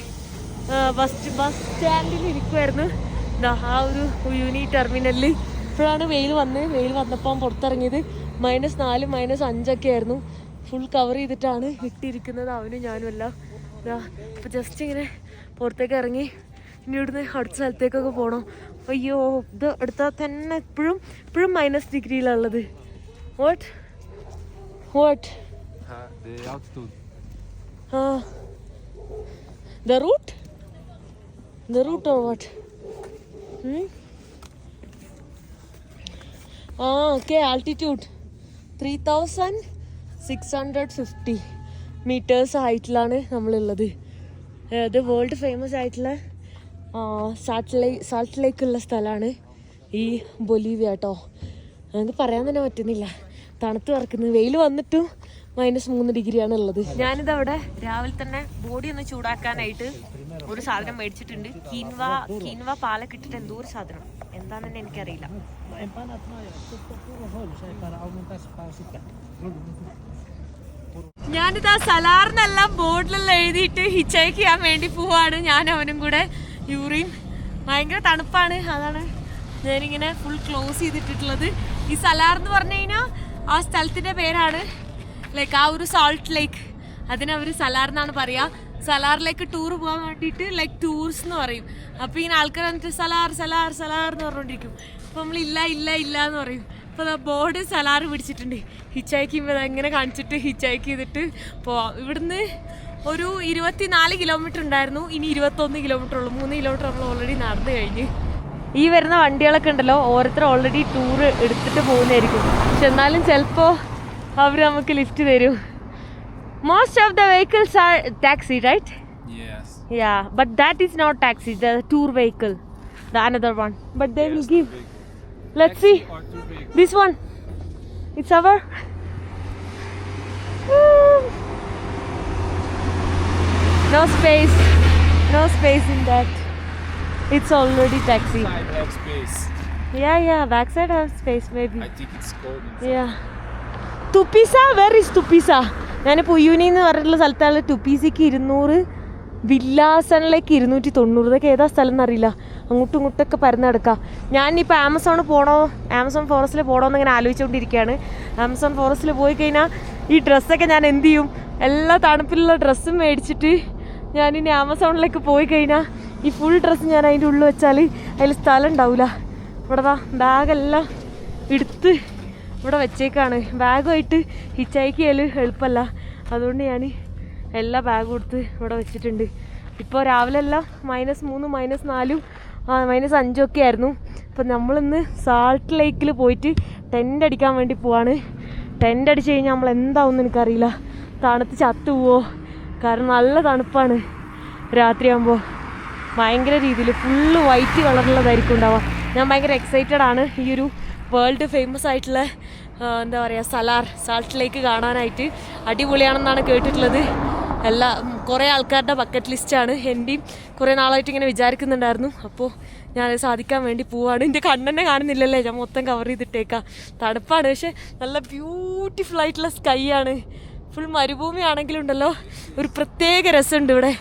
ബസ് ബസ് സ്റ്റാൻഡിൽ ഇരിക്കുമായിരുന്നു ആ ഒരു യൂണി ടെർമിനലിൽ ഇപ്പോഴാണ് വെയിൽ വന്ന്. വെയിൽ വന്നപ്പോൾ പുറത്തിറങ്ങിയത് മൈനസ് നാല് മൈനസ് അഞ്ചൊക്കെ ആയിരുന്നു. ഫുൾ കവർ ചെയ്തിട്ടാണ് ഇട്ടിരിക്കുന്നത് അവനും ഞാനും എല്ലാം. ഇതാ ഇപ്പം ജസ്റ്റ് ഇങ്ങനെ പുറത്തേക്ക് ഇറങ്ങി ഇനി ഇവിടുന്ന് അടുത്ത സ്ഥലത്തേക്കൊക്കെ പോകണം അയ്യോ ഇത് എടുത്താൽ തന്നെ ഇപ്പോഴും ഇപ്പോഴും minus ഡിഗ്രിയിലുള്ളത് what what ah. The root? The root or what? Hmm? Ah, okay, altitude. 3650 metres ഹൈറ്റിലാണ് നമ്മളുള്ളത് ഇത് വേൾഡ് ഫേമസ് ആയിട്ടുള്ള സാൾട്ട് ലേക്ക് സാൾട്ട് ലേക്കുള്ള സ്ഥലമാണ് ഈ ബൊലീവിയ കേട്ടോ നമുക്ക് പറയാൻ തന്നെ പറ്റുന്നില്ല തണുത്ത് പറക്കുന്നത് വെയിൽ വന്നിട്ടും മൈനസ് മൂന്ന് ഡിഗ്രിയാണ് ഉള്ളത്. ഞാനിത് അവിടെ രാവിലെ തന്നെ ബോഡി ഒന്ന് ചൂടാക്കാനായിട്ട് ഒരു സാധനം മേടിച്ചിട്ടുണ്ട്. കീൻവ കീൻവ പാലൊക്കെ ഇട്ടിട്ട് എന്തോ ഒരു സാധനം. എന്താന്ന് എനിക്കറിയില്ല. എനിക്കറിയില്ല ആ സലാറിനെല്ലാം ബോർഡിലെല്ലാം എഴുതിയിട്ട് ഹിച്ചൈക്ക് ചെയ്യാൻ വേണ്ടി പോവാണ്. ഞാൻ അവനും കൂടെ യൂറിൻ. ഭയങ്കര തണുപ്പാണ്. അതാണ് ഞാനിങ്ങനെ ഫുൾ ക്ലോസ് ചെയ്തിട്ടുള്ളത് ഈ സലാർ എന്ന് പറഞ്ഞു കഴിഞ്ഞാൽ ആ സ്ഥലത്തിന്റെ പേരാണ് ലൈക്ക് ആ ഒരു സോൾട്ട് ലേക്ക് അതിനവർ സലാർ എന്നാണ് പറയാ. സലാറിലേക്ക് ടൂർ പോകാൻ വേണ്ടിയിട്ട് ലൈക്ക് ടൂർസ് എന്ന് പറയും. അപ്പൊ ഇങ്ങനെ ആൾക്കാർ വന്നിട്ട് സലാർ സലാർ സലാർ എന്ന് പറഞ്ഞുകൊണ്ടിരിക്കും അപ്പൊ നമ്മൾ ഇല്ല ഇല്ല ഇല്ല എന്ന് പറയും. അപ്പൊ ബോർഡ് സലാർ പിടിച്ചിട്ടുണ്ട്. ഹിച്ച് അയക്കുമ്പോൾ അതെങ്ങനെ കാണിച്ചിട്ട് ഹിച്ച് ഹിച്ചൈക്ക് ചെയ്തിട്ട് പോവാം. ഇവിടുന്ന് ഒരു ഇരുപത്തിനാല് കിലോമീറ്റർ ഉണ്ടായിരുന്നു. ഇനി ഇരുപത്തൊന്ന് കിലോമീറ്റർ ഉള്ളൂ. മൂന്ന് കിലോമീറ്റർ നമ്മൾ ഓൾറെഡി നടന്നു കഴിഞ്ഞ്. ഈ വരുന്ന വണ്ടികളൊക്കെ ഉണ്ടല്ലോ ഓരോരുത്തർ ഓൾറെഡി ടൂർ എടുത്തിട്ട് പോകുന്നതായിരിക്കും. പക്ഷെ എന്നാലും ചിലപ്പോൾ അവർ നമുക്ക് ലിഫ്റ്റ് തരും most of the vehicles are taxi right Yes. Yeah, but that is not taxi, the tour vehicle, the another one. But they will give. Let's see. Or too big. This one. It's our. Woo. No space. No space in that. It's already taxi. Side have space. Yeah, yeah. Backside have space maybe. I think it's cold inside. Yeah. Tupiza where is Tupiza ഞാൻ പുയ്യൂനി എന്ന് പറഞ്ഞിട്ടുള്ള സ്ഥലത്താണ്. തുപ്പീസിക്ക് ഇരുന്നൂറ് വില്ലാസണിലേക്ക് ഇരുന്നൂറ്റി തൊണ്ണൂറ് ഇതൊക്കെ ഏതാ സ്ഥലം എന്നറിയില്ല. അങ്ങോട്ടും ഇങ്ങോട്ടൊക്കെ കിടക്കാം ഞാനിപ്പോൾ ആമസോൺ പോകണോ ആമസോൺ ഫോറസ്റ്റിൽ പോകണോ എന്ന് ഇങ്ങനെ ആലോചിച്ചുകൊണ്ടിരിക്കുകയാണ് ആമസോൺ ഫോറസ്റ്റിൽ പോയി കഴിഞ്ഞാൽ ഈ ഡ്രസ്സൊക്കെ ഞാൻ എന്ത് ചെയ്യും? എല്ലാ തണുപ്പിലുള്ള ഡ്രസ്സും മേടിച്ചിട്ട് ഞാൻ ഇനി ആമസോണിലേക്ക് പോയി കഴിഞ്ഞാൽ ഈ ഫുൾ ഡ്രസ്സ് ഞാൻ അതിന്റെ ഉള്ളിൽ വെച്ചാൽ അതിൽ സ്ഥലം ഉണ്ടാവില്ല ഇവിടെ ബാഗെല്ലാം എടുത്ത് ഇവിടെ വെച്ചേക്കാണ്. ബാഗുമായിട്ട് ഹിച്ചൈക്ക് ചെയ്യൽ എളുപ്പമല്ല അതുകൊണ്ട് ഞാൻ എല്ലാ ബാഗും എടുത്ത് ഇവിടെ വെച്ചിട്ടുണ്ട്. ഇപ്പോൾ രാവിലെ എല്ലാം മൈനസ് മൂന്ന് മൈനസ് നാലും മൈനസ് അഞ്ചും ഒക്കെ ആയിരുന്നു. അപ്പോൾ നമ്മളിന്ന് സാൾട്ട് ലേക്കിൽ പോയിട്ട് ടെന്റ് അടിക്കാൻ വേണ്ടി പോവാണ്. ടെന്റ് അടിച്ച് കഴിഞ്ഞാൽ നമ്മൾ എന്താവും എനിക്കറിയില്ല. തണുത്ത് ചത്തു പോവോ കാരണം നല്ല തണുപ്പാണ് രാത്രിയാകുമ്പോൾ ഭയങ്കര രീതിയിൽ ഫുള്ള് വൈറ്റ് കളറിലുള്ളതായിരിക്കും ഉണ്ടാവുക. ഞാൻ ഭയങ്കര എക്സൈറ്റഡ് ആണ്. ഈ ഒരു വേൾഡ് ഫേമസ് ആയിട്ടുള്ള എന്താ പറയുക സലാർ സാൾട്ട് ലേക്ക് കാണാനായിട്ട് അടിപൊളിയാണെന്നാണ് കേട്ടിട്ടുള്ളത്. എല്ലാ കുറേ ആൾക്കാരുടെ ബക്കറ്റ് ലിസ്റ്റാണ് എന്റെയും കുറേ നാളായിട്ട് ഇങ്ങനെ വിചാരിക്കുന്നുണ്ടായിരുന്നു. അപ്പോൾ ഞാൻ സാധിക്കാൻ വേണ്ടി പോവാണ്. എന്റെ കണ്ണെന്നെ കാണുന്നില്ലല്ലേ? ഞാൻ മൊത്തം കവർ ചെയ്തിട്ടേക്കാം. തണുപ്പാണ്. പക്ഷേ നല്ല ബ്യൂട്ടിഫുൾ ആയിട്ടുള്ള സ്കൈ ആണ്. ഫുൾ മരുഭൂമി ആണെങ്കിലുണ്ടല്ലോ ഒരു പ്രത്യേക രസമുണ്ട് ഇവിടെ.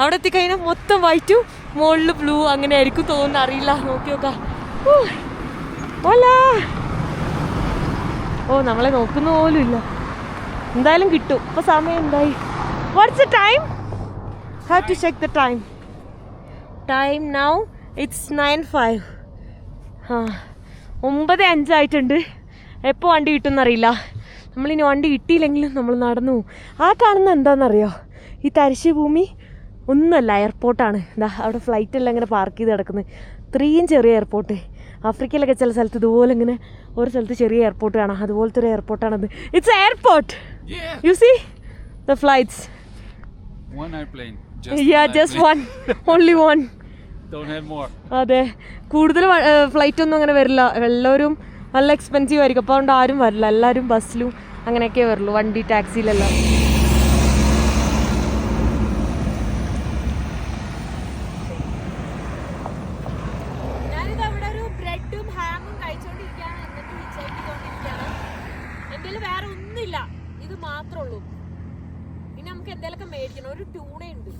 അവിടെ എത്തിക്കഴിഞ്ഞാൽ മൊത്തം വൈറ്റും മുകളിൽ ബ്ലൂ അങ്ങനെ ആയിരിക്കും തോന്നുന്നു അറിയില്ല. നോക്കി നോക്കാം ഓലാ ഓ നമ്മളെ നോക്കുന്ന പോലും ഇല്ല. എന്തായാലും കിട്ടും. ഇപ്പോൾ സമയം എന്തായി? What's the time have to check the time time now it's nine five ah ഒമ്പത് അഞ്ചായിട്ടുണ്ട് എപ്പോൾ വണ്ടി കിട്ടുമെന്നറിയില്ല നമ്മളിനി വണ്ടി കിട്ടിയില്ലെങ്കിലും നമ്മൾ നടന്നു ആ കാണുന്ന എന്താണെന്നറിയോ ഈ തരിശു ഭൂമി ഒന്നുമല്ല എയർപോർട്ടാണ് എന്താ അവിടെ ഫ്ലൈറ്റ് എല്ലാം ഇങ്ങനെ പാർക്ക് ചെയ്ത് കിടക്കുന്നത് ഇത്രയും ചെറിയ എയർപോർട്ട് ആഫ്രിക്കയിലൊക്കെ ചില സ്ഥലത്ത് ഇതുപോലെ ഇങ്ങനെ ഒരു സ്ഥലത്ത് ചെറിയ എയർപോർട്ട് കാണാം. അതുപോലത്തെ ഒരു എയർപോർട്ടാണത് it's airport you see the flights only one. അതെ. കൂടുതൽ ഫ്ലൈറ്റ് ഒന്നും അങ്ങനെ വരില്ല. എല്ലാവരും നല്ല എക്സ്പെൻസീവ് ആയിരിക്കും. അപ്പോൾ അതുകൊണ്ട് ആരും വരില്ല. എല്ലാവരും ബസ്സിലും അങ്ങനെയൊക്കെ വരുള്ളൂ വണ്ടി ടാക്സിയിലെല്ലാം ഞാനിത് അവിടെ ഒരു ബ്രെഡും ഹാമും കഴിച്ചോണ്ടിരിക്കുകയാണ് എന്നിട്ട് ഹിച്ചൈക്ക് ചെയ്തോണ്ടിരിക്കുകയാണ് എന്റെ വേറെ ഒന്നുമില്ല ഇത് മാത്രമേ ഉള്ളൂ ഇനി നമുക്ക് എന്തെങ്കിലുമൊക്കെ മേടിക്കണം. ഒരു ട്യൂണയുണ്ട്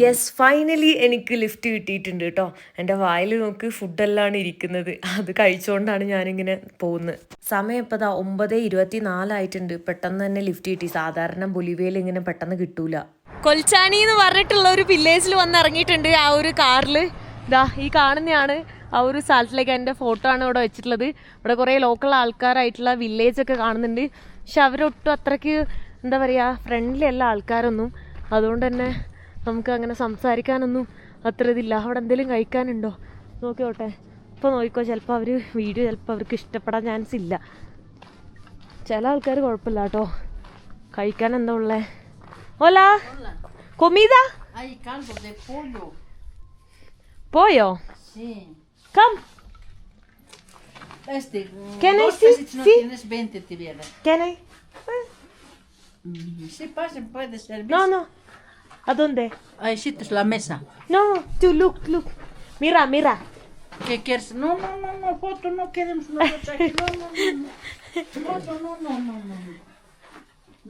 യെസ് ഫൈനലി എനിക്ക് ലിഫ്റ്റ് കിട്ടിയിട്ടുണ്ട് കേട്ടോ എന്റെ വായിൽ നോക്ക് ഫുഡെല്ലാം ഇരിക്കുന്നത്. അത് കഴിച്ചുകൊണ്ടാണ് ഞാനിങ്ങനെ പോകുന്നത് സമയം ഇപ്പോൾ ദാ ഒമ്പത് ഇരുപത്തി നാലായിട്ടുണ്ട് പെട്ടെന്ന് തന്നെ ലിഫ്റ്റ് കിട്ടി. സാധാരണ ബൊലിവിയയിൽ ഇങ്ങനെ പെട്ടെന്ന് കിട്ടൂല. കൊൽച്ചാനി എന്ന് പറഞ്ഞിട്ടുള്ള ഒരു വില്ലേജിൽ വന്ന് ഇറങ്ങിയിട്ടുണ്ട് ആ ഒരു കാറിൽ ദാ ഈ കാണുന്നതാണ് ആ ഒരു സ്ഥലത്തിലേക്ക് എന്റെ ഫോട്ടോ ആണ് ഇവിടെ വെച്ചിട്ടുള്ളത്. ഇവിടെ കുറേ ലോക്കൽ ആൾക്കാരായിട്ടുള്ള വില്ലേജ് ഒക്കെ കാണുന്നുണ്ട്. പക്ഷെ അവരൊട്ടും അത്രയ്ക്ക് എന്താ പറയുക ഫ്രണ്ട്ലി അല്ല ആൾക്കാരൊന്നും. അതുകൊണ്ട് തന്നെ നമുക്ക് അങ്ങനെ സംസാരിക്കാനൊന്നും അത്ര ഇതില്ല. അവിടെ എന്തെങ്കിലും കഴിക്കാനുണ്ടോ? നോക്കിയോട്ടെ ഇപ്പോൾ നോക്കിക്കോ ചിലപ്പോൾ അവർ വീഡിയോ ചിലപ്പോൾ അവർക്ക് ഇഷ്ടപ്പെടാൻ ചാൻസ് ഇല്ല. ചില ആൾക്കാർ കുഴപ്പമില്ല കേട്ടോ. കഴിക്കാൻ എന്താ ഉള്ളേ? ഓലാ കൊമീത. പോയോ? Sí. കം Este. Can I see? pesitos no Sí. tienes 20, te viene. can I Mm, Sí, pasen, puede servir. no no ¿a dónde? Ahí sientes la mesa. no to look look mira mira ¿Qué quieres? No, no, no, no, foto, no queremos nosotros aquí. No, no, no. no. Foto, no, no, no, no. no.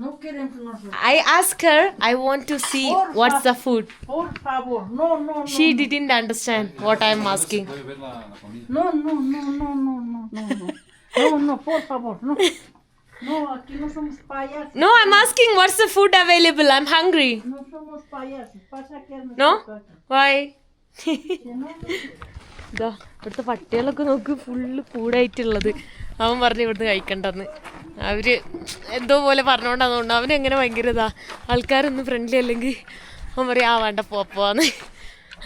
No queremos nosotros. I asked her I want to see what's the food Por favor, no, no, no. she didn't understand what I'm asking Puede ver la, la comida. No, no, no, no, no, no, no, no. No, no, por favor, no. No, aquí no somos payasos. no I'm asking what's the food available I'm hungry No somos payasos. Pasa que es no why Si no, no. ഇതാ ഇവിടുത്തെ പട്ടികളൊക്കെ നോക്ക് full കൂടായിട്ടുള്ളത്. അവൻ പറഞ്ഞു ഇവിടുന്ന് കഴിക്കണ്ടെന്ന്. അവർ എന്തോ പോലെ പറഞ്ഞോണ്ടാന്ന് തോന്നുന്നു അവൻ എങ്ങനെ ഭയങ്കര ഇതാ. ആൾക്കാരൊന്നും ഫ്രണ്ട്ലി അല്ലെങ്കിൽ അവൻ പറയും ആ വേണ്ട പോ പോവാന്ന്.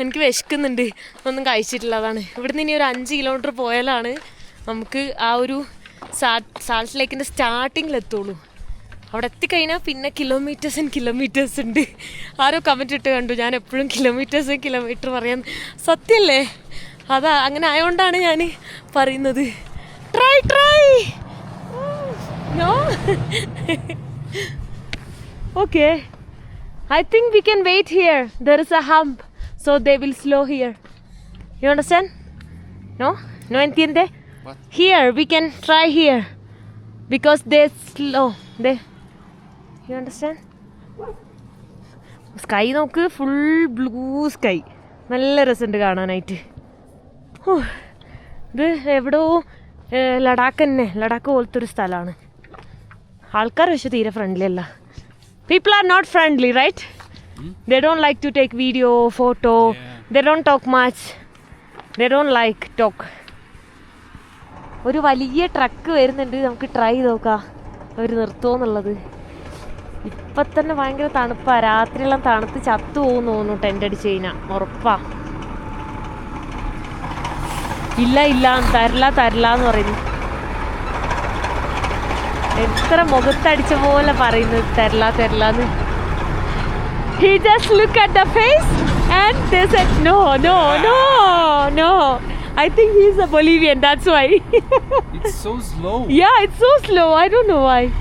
എനിക്ക് വിശക്കുന്നുണ്ട്. ഒന്നും കഴിച്ചിട്ടില്ല അതാണ്. ഇവിടുന്ന് ഇനി ഒരു അഞ്ച് കിലോമീറ്റർ പോയാലാണ് നമുക്ക് ആ ഒരു സാൾട്ട് ലേക്കിന്റെ സ്റ്റാർട്ടിങ്ങിലെത്തുള്ളൂ അവിടെ എത്തിക്കഴിഞ്ഞാൽ പിന്നെ കിലോമീറ്റേഴ്സ് ആൻഡ് കിലോമീറ്റേഴ്സ് ഉണ്ട്. ആരോ കമന്റ് ഇട്ട് കണ്ടു. ഞാൻ എപ്പോഴും കിലോമീറ്റേഴ്സ് കിലോമീറ്റർ പറയാൻ സത്യമല്ലേ അതാ അങ്ങനെ ആയതുകൊണ്ടാണ് ഞാൻ പറയുന്നത് try try no okay think we can wait here. There is a hump, so they will slow here. You understand? No? No entiende? What? Here, we can try here. Because they slow. They. You understand? Sky നോക്ക് full blue sky നല്ല രസമുണ്ട് കാണാനായിട്ട് ഇത് എവിടെയോ ലഡാക്ക് തന്നെ. ലഡാക്ക് പോലത്തെ ഒരു സ്ഥലമാണ്. ആൾക്കാർ പക്ഷെ തീരെ ഫ്രണ്ട്ലി അല്ല. People are not friendly right they don't like to take video photo they don't talk much they don't like talk ഒരു വലിയ ട്രക്ക് വരുന്നുണ്ട്. നമുക്ക് ട്രൈ ചെയ്ത് നോക്കാം. അവർ നിർത്തുമോന്നുള്ളത് ഇപ്പം തന്നെ ഭയങ്കര തണുപ്പാണ് രാത്രിയെല്ലാം തണുത്ത് ചത്തു പോകുന്നു തോന്നുന്നു ടെന്റ് അടിച്ച് കഴിഞ്ഞാൽ ഉറപ്പാ. ഇല്ല ഇല്ല തരില്ല തരില്ല എന്ന് പറയുന്നു എത്ര മുഖത്തടിച്ച പോലെ പറയുന്നത് തരില്ല തരില്ലാന്ന് He just look at the face and they said no, no, no, no. I think he's a Bolivian, that's why. It's so slow. yeah, it's so slow. I don't know why.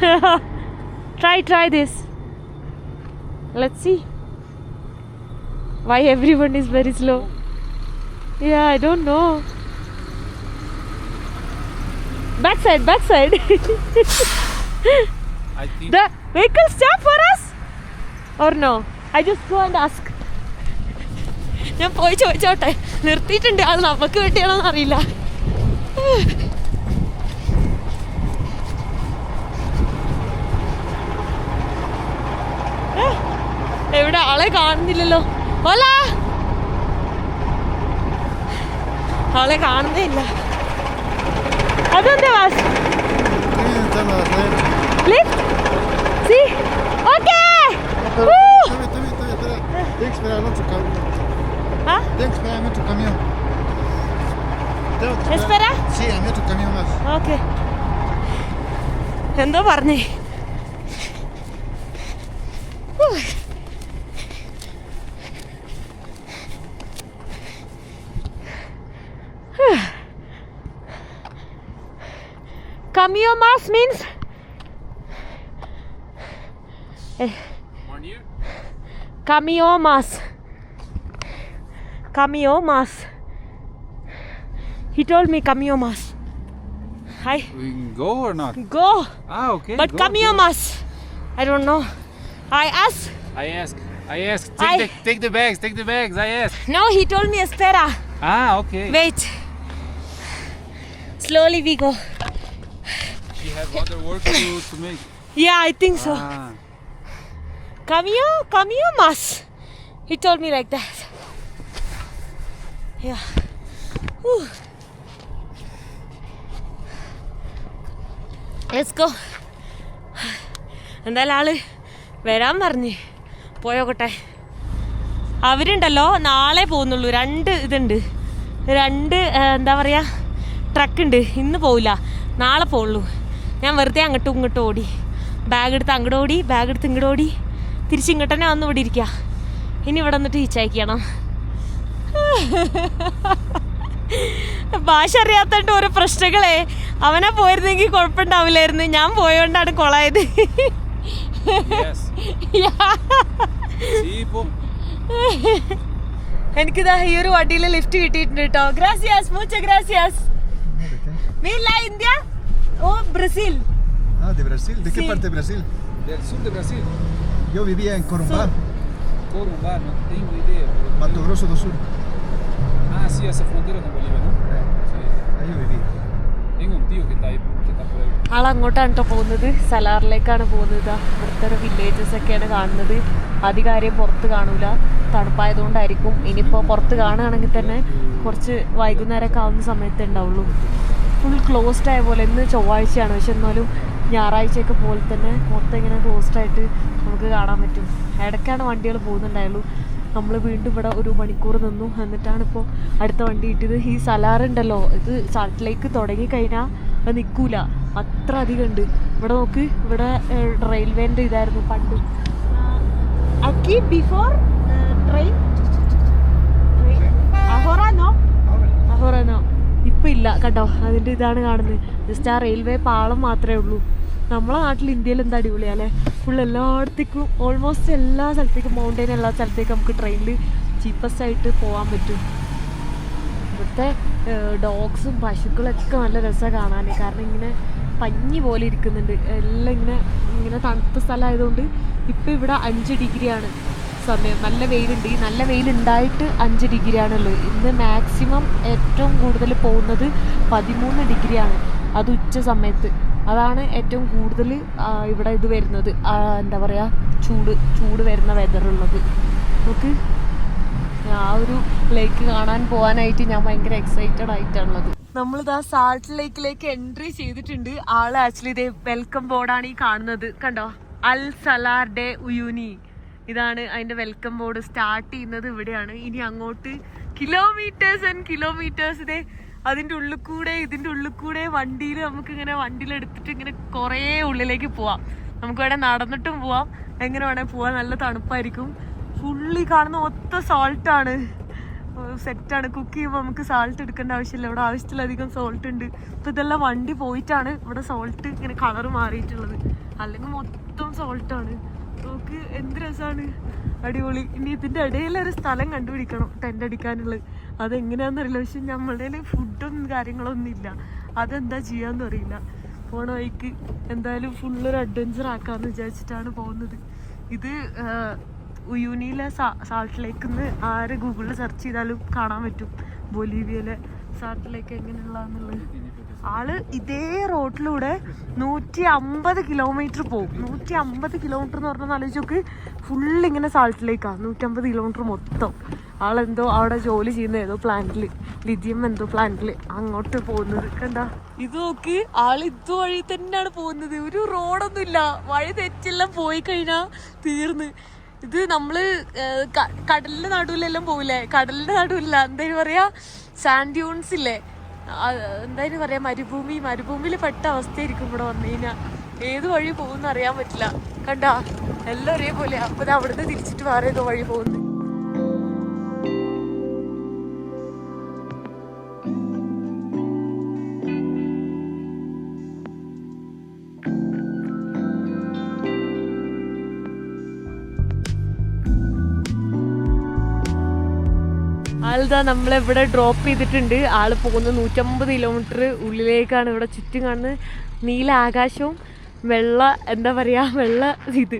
try, try this. Let's see. Why everyone is very slow? Yeah, I don't know. Backside, backside. I think The vehicle stop for us? Or no? I just go and ask. ഞാൻ പോയി ചോദിച്ചോട്ടെ നിർത്തിയിട്ടുണ്ട് അത് നമുക്ക് കിട്ടിയാണോന്ന് അറിയില്ല എവിടെ ആളെ കാണുന്നില്ലല്ലോ ഓല ആളെ കാണുന്നേ ഇല്ല അതെന്താ was Lift? See? Cameo mass means near. cameo mass. He told me cameo mass. Hi. We can go or not? Go. Ah, okay. But go, cameo go. I don't know. I asked. I ask. I ask. Take I- the take the bags. Take the bags. I ask. No, he told me espera. Ah, okay. Wait. Slowly we go. Other work to, to make. Yeah, I think so. Ah. Camio, Camio mas. He told me like that. Yeah. Whew. Let's go. എന്തായാലും ആൾ വരാൻ പറഞ്ഞ് പോയോക്കട്ടെ അവരുണ്ടല്ലോ നാളെ പോകുന്നുള്ളൂ രണ്ട് ഇതുണ്ട് രണ്ട് എന്താ പറയുക ട്രക്ക് ഉണ്ട് ഇന്ന് പോവില്ല നാളെ പോവുള്ളൂ ഞാൻ വെറുതെ അങ്ങോട്ടും ഇങ്ങോട്ടും ഓടി. ബാഗ് എടുത്ത് അങ്ങോട്ട് ഓടി ബാഗ് എടുത്ത് ഇങ്ങോട്ട് ഓടി. തിരിച്ച് ഇങ്ങോട്ട് തന്നെ വന്ന് ഓടി ഇരിക്കുക ഇനി ഇവിടെ വന്നിട്ട് ഈച്ചയക്കണം ഭാഷ അറിയാത്തോണ്ട് ഓരോ പ്രശ്നങ്ങളെ. അവനെ പോയിരുന്നെങ്കിൽ കുഴപ്പമുണ്ടാവില്ലായിരുന്നു ഞാൻ പോയോണ്ടാണ് കൊളായത്. എനിക്കിതാ ഈ ഒരു വണ്ടിയിൽ ലിഫ്റ്റ് കിട്ടിയിട്ടുണ്ട് കേട്ടോ ഗ്രാസിയാസ് മൂച്ച ഗ്രാസിയാസ് മീൻ ഇന്ത്യ. ഓ Brasil. Ah, de Brasil? De sí. Sí. parte de Brasil? Del sur de Brasil. Yo vivía en Corumbá, Corumbá, no tengo idea. pero- Mato Grosso do Sul. Ah, sí, esa frontera con Bolivia, ¿no? Eh, Sí. Ahí yo vivía. Tengo un tío que está ahí, que está por ahí. ആൾ അങ്ങോട്ടാണ് കേട്ടോ പോകുന്നത് സലാറിലേക്കാണ് പോകുന്നത് ഇതാ ഇവിടുത്തെ villages ഒക്കെയാണ് കാണുന്നത് അധികാര്യം പുറത്ത് കാണൂല തണുപ്പായതുകൊണ്ടായിരിക്കും ഇനിയിപ്പോൾ പുറത്ത് കാണുകയാണെങ്കിൽ തന്നെ കുറച്ച് വൈകുന്നേരമൊക്കെ ആവുന്ന സമയത്തേ ഉണ്ടാവുള്ളൂ ഫുൾ ക്ലോസ്ഡ് ആയ പോലെ ഇന്ന് ചൊവ്വാഴ്ചയാണ്. പക്ഷെ എന്നാലും ഞായറാഴ്ചയൊക്കെ പോലെ തന്നെ മൊത്തം ഇങ്ങനെ ക്ലോസ്ഡ് ആയിട്ട് നമുക്ക് കാണാൻ പറ്റും. ഇടയ്ക്കാണ് വണ്ടികൾ പോകുന്നുണ്ടായുള്ളൂ. നമ്മൾ വീണ്ടും ഇവിടെ ഒരു മണിക്കൂർ നിന്നു. എന്നിട്ടാണ് ഇപ്പോൾ അടുത്ത വണ്ടി കിട്ടിയത്. ഈ സലാറുണ്ടല്ലോ ഇത് സൾട്ടിലേക്ക് തുടങ്ങി കഴിഞ്ഞാൽ അത് നിൽക്കൂല അത്ര അധികം ഉണ്ട്. ഇവിടെ നോക്ക് ഇവിടെ റെയിൽവേന്റെ ഇതായിരുന്നു പണ്ട്. അക്കി ബിഫോർ ട്രെയിൻ അഹോറാനോ അഹോറാനോ ഇല്ല കേട്ടോ അതിന്റെ ഇതാണ് കാണുന്നത്. ജസ്റ്റ് ആ റെയിൽവേ പാളം മാത്രമേ ഉള്ളൂ. നമ്മളെ നാട്ടിൽ ഇന്ത്യയിൽ എന്താ അടിപൊളിയാ അല്ലേ ഫുൾ എല്ലായിടത്തേക്കും ഓൾമോസ്റ്റ് എല്ലാ സ്ഥലത്തേക്കും മൗണ്ടൈൻ എല്ലാ സ്ഥലത്തേക്കും നമുക്ക് ട്രെയിനിൽ ചീപ്പസ്റ്റ് ആയിട്ട് പോകാൻ പറ്റും. ഇവിടുത്തെ ഡോഗ്സും പശുക്കളൊക്കെ നല്ല രസമാണ് കാണാൻ കാരണം ഇങ്ങനെ പഞ്ഞി പോലെ ഇരിക്കുന്നുണ്ട്. എല്ലാം ഇങ്ങനെ ഇങ്ങനെ തണുത്ത സ്ഥലമായതുകൊണ്ട് ഇപ്പം ഇവിടെ അഞ്ച് ഡിഗ്രിയാണ് സമയം. നല്ല വെയിലുണ്ട്. ഈ നല്ല വെയിലുണ്ടായിട്ട് അഞ്ച് ഡിഗ്രിയാണുള്ളത് ഇന്ന് മാക്സിമം ഏറ്റവും കൂടുതൽ പോകുന്നത് പതിമൂന്ന് ഡിഗ്രിയാണ്. അത് ഉച്ച സമയത്ത്. അതാണ് ഏറ്റവും കൂടുതൽ ഇവിടെ ഇത് വരുന്നത്. എന്താ പറയുക ചൂട് ചൂട് വരുന്ന വെതറുള്ളത് നമുക്ക് ആ ഒരു ലേക്ക് കാണാൻ പോകാനായിട്ട് ഞാൻ ഭയങ്കര എക്സൈറ്റഡ് ആയിട്ടാണുള്ളത്. നമ്മളിതാ സാൾട്ട് ലേക്കിലേക്ക് എൻട്രി ചെയ്തിട്ടുണ്ട്. ആൾ ആക്ച്വലി ഇതേ വെൽക്കം ബോർഡാണ് ഈ കാണുന്നത്. കണ്ടോ? അൽ സലാർ ഡേ ഉയൂനി. ഇതാണ് അതിന്റെ വെൽക്കം ബോർഡ് സ്റ്റാർട്ട് ചെയ്യുന്നത് ഇവിടെയാണ്. ഇനി അങ്ങോട്ട് കിലോമീറ്റേഴ്സ് ആൻഡ് കിലോമീറ്റേഴ്സ് ഇതേ അതിന്റെ ഉള്ളിൽ കൂടെ ഇതിന്റെ ഉള്ളിൽ കൂടെ വണ്ടിയിൽ നമുക്ക് ഇങ്ങനെ വണ്ടിയിൽ എടുത്തിട്ട് ഇങ്ങനെ കുറേ ഉള്ളിലേക്ക് പോവാം. നമുക്ക് വേണേൽ നടന്നിട്ടും പോവാം. എങ്ങനെ വേണേൽ പോവാം. നല്ല തണുപ്പായിരിക്കും. ഫുള്ളി കാണുന്ന ഒത്ത സോൾട്ടാണ് സെറ്റാണ് കുക്ക് ചെയ്യുമ്പോൾ നമുക്ക് സാൾട്ട് എടുക്കേണ്ട ആവശ്യമില്ല. ഇവിടെ ആവശ്യത്തിലധികം സോൾട്ട് ഉണ്ട്. ഇപ്പം ഇതെല്ലാം വണ്ടി പോയിട്ടാണ് ഇവിടെ സോൾട്ട് ഇങ്ങനെ കളർ മാറിയിട്ടുള്ളത്. അല്ലെങ്കിൽ മൊത്തം സോൾട്ടാണ് നമുക്ക് എന്ത് രസമാണ് അടിപൊളി. ഇനി ഇതിന്റെ ഇടയിൽ ഒരു സ്ഥലം കണ്ടുപിടിക്കണം ടെന്റ് അടിക്കാനുള്ളത്. അതെങ്ങനെയാണെന്നറിയില്ല പക്ഷെ നമ്മളുടെ ഫുഡും കാര്യങ്ങളൊന്നും ഇല്ല. അതെന്താ ചെയ്യാന്ന് അറിയില്ല. പോണ വഴിക്ക് എന്തായാലും ഫുള്ളൊരു അഡ്വഞ്ചർ ആക്കാമെന്ന് വിചാരിച്ചിട്ടാണ് പോകുന്നത്. ഇത് ഉയൂനിയിലെ സാൾട്ട് ലേക്ക് നിന്ന് ആര് ഗൂഗിളിൽ സെർച്ച് ചെയ്താലും കാണാൻ പറ്റും. ബൊലീവിയയിലെ സാൾട്ട് ലേക്ക് എങ്ങനെയുള്ളതെന്നുള്ളത് ആൾ ഇതേ റോഡിലൂടെ നൂറ്റി അമ്പത് കിലോമീറ്റർ പോകും നൂറ്റി അമ്പത് കിലോമീറ്റർ എന്ന് പറഞ്ഞാൽ ആലോചിച്ച് നോക്ക് ഫുൾ ഇങ്ങനെ സാൾട്ടിലേക്കാണ് നൂറ്റമ്പത് കിലോമീറ്റർ മൊത്തം. ആളെന്തോ അവിടെ ജോലി ചെയ്യുന്ന ഏതോ പ്ലാന്റിൽ ലിഥിയം എന്തോ പ്ലാന്റിൽ അങ്ങോട്ട് പോകുന്നത്. കണ്ടാ? ഇത് നോക്കി ആൾ ഇതുവഴി തന്നെയാണ് പോകുന്നത്. ഒരു റോഡൊന്നും ഇല്ല വഴി തെറ്റെല്ലാം പോയി കഴിഞ്ഞാ തീർന്ന്. ഇത് നമ്മൾ കടലിന്റെ നടുവിലെല്ലാം പോവില്ലേ? കടലിന്റെ നടുവില്ല എന്താ പറയാ? സാൻഡ്യൂൺസ് ഇല്ലേ? എന്തായാലും പറയാം മരുഭൂമി മരുഭൂമിയിൽ പെട്ട അവസ്ഥയായിരിക്കും ഇവിടെ വന്നു കഴിഞ്ഞാൽ. ഏത് വഴി പോകുന്ന അറിയാൻ പറ്റില്ല. കണ്ടാ എല്ലാം ഒരേപോലെ. അപ്പൊ അവിടുന്ന് തിരിച്ചിട്ട് വേറെ ഏതോ വഴി പോകുന്നു ആളിതാ നമ്മളെ ഇവിടെ ഡ്രോപ്പ് ചെയ്തിട്ടുണ്ട്. ആൾ പോകുന്ന നൂറ്റമ്പത് കിലോമീറ്റർ ഉള്ളിലേക്കാണ് ഇവിടെ ചുറ്റും കാണുന്നത്. നീല ആകാശവും വെള്ള എന്താ പറയുക വെള്ള ഇത്.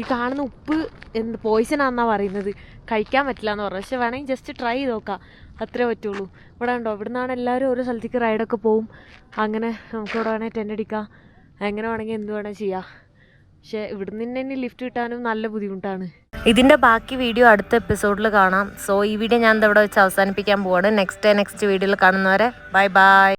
ഈ കാണുന്ന ഉപ്പ് എന്ത് പോയിസൺ ആണെന്നാണ് പറയുന്നത്. കഴിക്കാൻ പറ്റില്ല എന്ന് പറഞ്ഞു. പക്ഷെ വേണമെങ്കിൽ ജസ്റ്റ് ട്രൈ ചെയ്ത് നോക്കാം. അത്രേ പറ്റുള്ളൂ. ഇവിടെ ഉണ്ടോ ഇവിടെ നിന്നാണ് എല്ലാവരും ഓരോ സ്ഥലത്തേക്ക് റൈഡൊക്കെ പോവും. അങ്ങനെ നമുക്ക് ഇവിടെ വേണമെങ്കിൽ ടെന്റ് അടിക്കാം. എങ്ങനെ വേണമെങ്കിൽ എന്ത് വേണമെങ്കിൽ ചെയ്യാം. പക്ഷെ നിന്ന് തന്നെ ലിഫ്റ്റ് കിട്ടാനും നല്ല ബുദ്ധിമുട്ടാണ്. ഇതിന്റെ ബാക്കി വീഡിയോ അടുത്ത എപ്പിസോഡിൽ കാണാം. സോ ഈ വീഡിയോ ഞാൻ ഇവിടെ വെച്ച് അവസാനിപ്പിക്കാൻ പോവാണ്. നെക്സ്റ്റ് നെക്സ്റ്റ് വീഡിയോയിൽ കാണുന്നവരെ ബൈ ബൈ